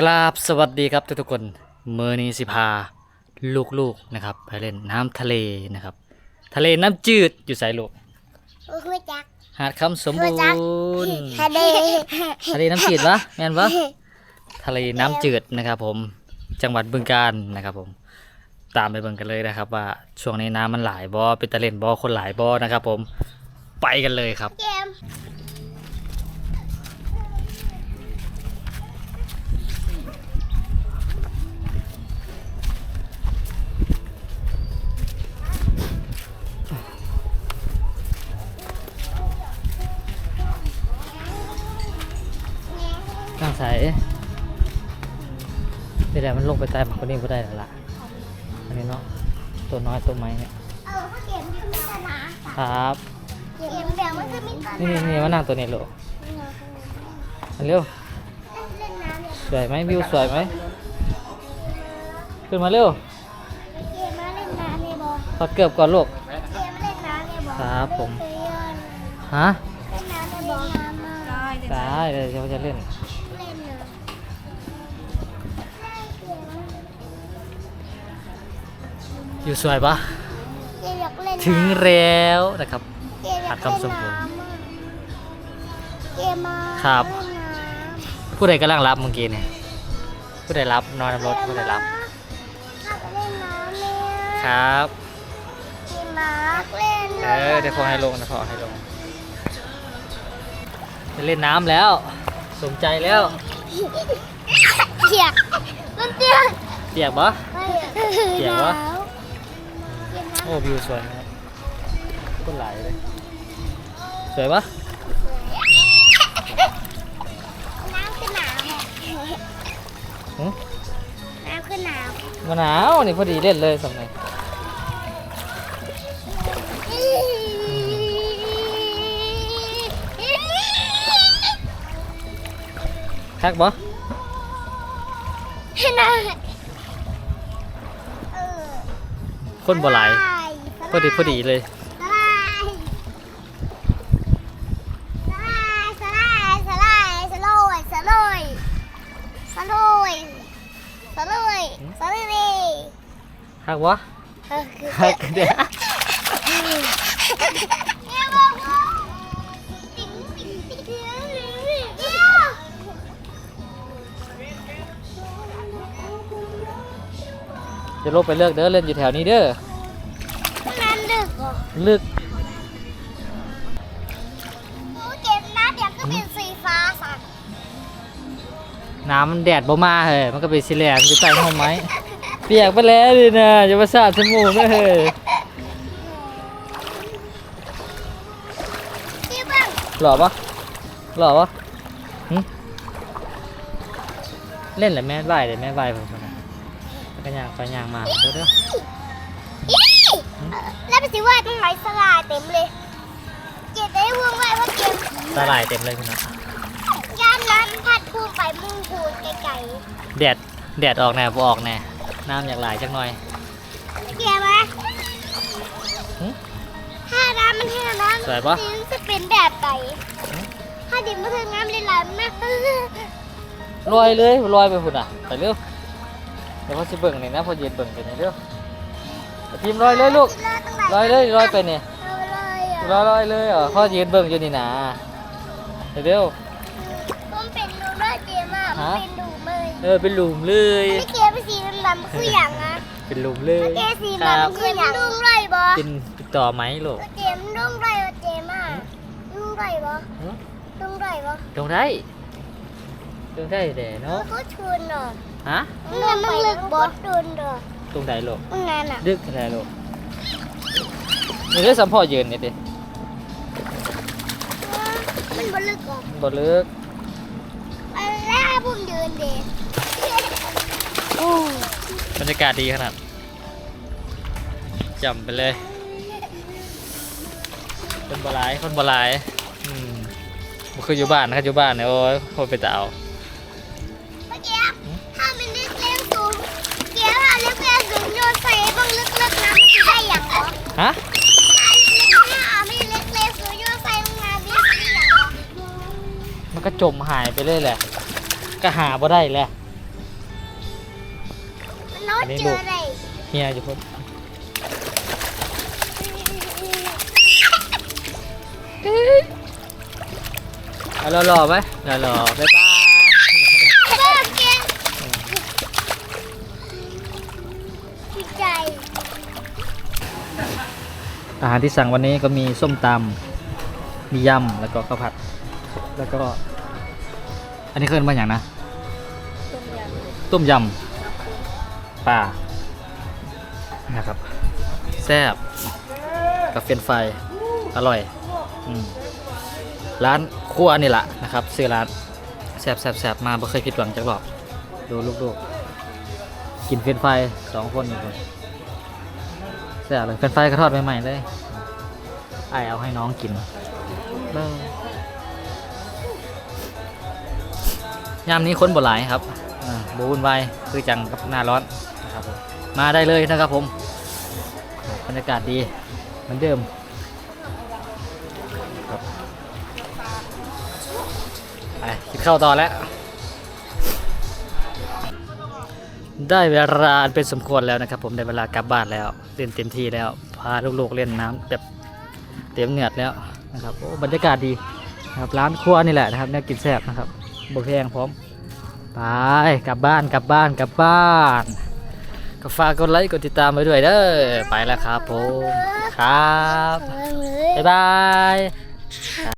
กราบสวัสดีครับทุกๆคนเมื่อนี้สิพาลูกๆนะครับไปเล่นน้ำทะเลนะครับ ทะเลน้ำจืดอยู่ใส่ลูกโอ้ยจัก หาดคำสมบูรณ์ทะเลทะเลน้ำจืดวะแม่นวะทะเลน้ำจืดนะครับ ผมจังหวัดบึงกาฬนะครับ ผมตามไปเบิ่งกันเลยนะครับ ว่าช่วงนี้น้ำมันหลายบ่เป็นตะเล่นบ่คนหลายบ่นะครับ ผมไปกันเลยครับ เกม ใสนี่แหละมันลงไปใต้มันคนนี้ก็ได้แล้วล่ะอันนี้เนาะตัวน้อยตัวไม้เนี่ยเออเกมที่มีตาหนาครับเกมเดี๋ยวมันจะมีตาหนี่นานี่นี่มานั่งตัวนี้ลูกมาเร็วเล่นน้ำเนี่ยสวยไหมวิวสวยไหมขึ้นมาเร็วเกมมาเล่นน้ำเนี่ยบอถอดเกือบก่อนลูกเกมเล่นน้ำเนี่ยบอครับผมเล่นน้ำฮะเล่นน้ำเนี่ยบอน้ำมาได้เลยเขาจะเล่น อยู่สวยปะเกมอยากเล่นน้ำถึงแล้วนะครับเกมอยากหาดคำสมบูรณ์เล่นน้ำอะเกมมาครับ เล่นน้ำผู้ใดกำลังรับเมื่อกี้เนี่ยผู้ใดรับนอนในรถผู้ใดรับถ้าไปเล่นน้ำเนี่ยครับพี่มาร์คเล่นเออเดี๋ยวขอให้ลงนะขอให้ลงจะเล่นน้ำแล้ว สมใจแล้วเขียกมันเตี้ยเปียกปะเขียกวะเขียก โอ้วิวสวยนะครับก็ไหลเลย สวยปะน้ำขึ้นหนาวหึน้ำขึ้นหนาวมะนาวนี่พอดีเล่นเลยสมัยคักปะให้น้ำเออคนบ่หลาย พอดีพอดีเลยหักวะหักเดียวเนี่ยบอกว่าติ๊งติ๊งติ๊งเนี่ยจะลงไปเลือกเด้อเล่นอยู่แถวนี้เด้อ ลึกโอ้เก็บน้ำเดี๋ยวก็เป็นสีฟ้าสักน้ำมันแดดบ่มาเฮ้ยมันก็เป็นสีแหลมอยู่ใต้ห้องไม้เปียกไปแล้วดินะอย่ามาสาดสมูกนะเฮ้ยที่บ้างหล่อปะหล่อปะหึเล่นแหละแม่ไหวเลยแม่ไหวผมคนนะแล้วก็ย่างไปย่างมาเด้อเด้อ ตรงไหนสลายเต็มเลย เก็บได้วงไว้ว่าเก็บตาลายเต็มเลยคุณนะย่านนั้นพัดพูไปมุ่งพูไกลแดดแดดออกแน่บ่ออกแน่น้ำอยากไหลจักหน่อยๆเก็บไหมหึ ถ้าน้ำมันแห้งน้ำสวยปะสีมันจะเป็นแบบไหนถ้าดิบมันถึงน้ำเลยไหลมากลอยเลยลอยไปพุ่นอะไปเร็วเดี๋ยวพอสิเบิ่งนี่นะพอเย็นเบิ่งไปนี่เร็วทีมลอยเลยลูก ลอยเลยลอยไปนี่เอาเลยอะลอยลอยเลยเหรอพ่อยืนเบิ่งอยู่นี่นะเร็วมันเป็นดูน่าเจมากมันเป็นดูเลยๆเออเป็นหลุมเลยไม่เกียร์ไปสีดำๆคืออย่างนะเป็นหลุมเลยเกียร์สีครับดำคืออย่างดุ้งไรบ่เป็นติดต่อไหมลูกเจมดุ้งไรบ่เจมอะดุ้งไรบ่หึดุ้งไรบ่ตรงได้ตรงได้เด้เนาะก็ชวนเนาะฮะมันมันลึกบ่ดุนเด้อตรงไหนลูกตรงนั้นอะดึกไหนลูก นี่เรื่องสัมพ่อยืนนี่ดิมันบ่ลึกหรอกบ่ลึกไปแล้วผมเดินเด้โอ้บรรยากาศดีขนาดจำไปเลยคนบหลายคนบหลายอืมบ่คืออยู่บ้านนะครับอยู่บ้านเนี่ยโอ้ยโคตรไปตาเอาเมื่อกี้ถ้ามันลึกเร็วสูงเกียร์ถ้าลึกเร็วสูงโยนใส่บ้างลึกๆน้ำมันจะได้อย่างเหรอฮะ ถ้าลึกๆน้ำไม่ลึกเร็วสูงโยนใส่ลงน้ำนี่จะได้อย่างเหรอ มัน ก็จมหายไปเลยแหละ ก็หาบ่ได้แหละเรถเจออะไรเฮียอยู่พุ่นเอาหล่อๆไหมหล่อๆบ๊ายบายเลิกกินดีใจอาหารที่สั่งวันนี้ก็มีส้มตำมียำแล้วก็ข้าวผัด แล้วก็ อันนี้เคลื่อนมาอย่างนะต้มยำปลานะครับ แซ่บกับเฟรนช์ฟรายอร่อยอมร้านครัวนี่แหละนะครับซื้อร้านแซ่บแซ่บแซ่บมาบ่เคยผิดหวังจากหรอกดูลูกๆกินเฟรนช์ฟรายสองคนอยู่คนแซ่บเลยเฟรนช์ฟรายก็ทอดใหม่ๆเลยไอายเอาให้น้องกินเบ้อ ยามนี้คนบ่หลายครับอ่าบวุ่นวายคือจังกับหน้าร้อนนะครับมาได้เลยนะครับผมบรรยากาศดีเหมือนเดิมไปกินข้าวต่อแล้ว ได้เวลาเป็นสมควรแล้วนะครับ ผมได้เวลากลับบ้านแล้วเล่นเต็มที่แล้ว พาลูกๆเล่นน้ำแบบเต็มเหนือดแล้วนะครับโอ้บรรยากาศดีนะครับร้านครัวนี่แหละนะครับเนี่ยกินแซ่บนะครับ บกแพงพร้อม ไป กลับบ้านกลับบ้านกลับบ้านก็ฝากกดไลค์กดติดตามไปด้วยเด้อไปแล้วครับผม ครับ บ๊ายบาย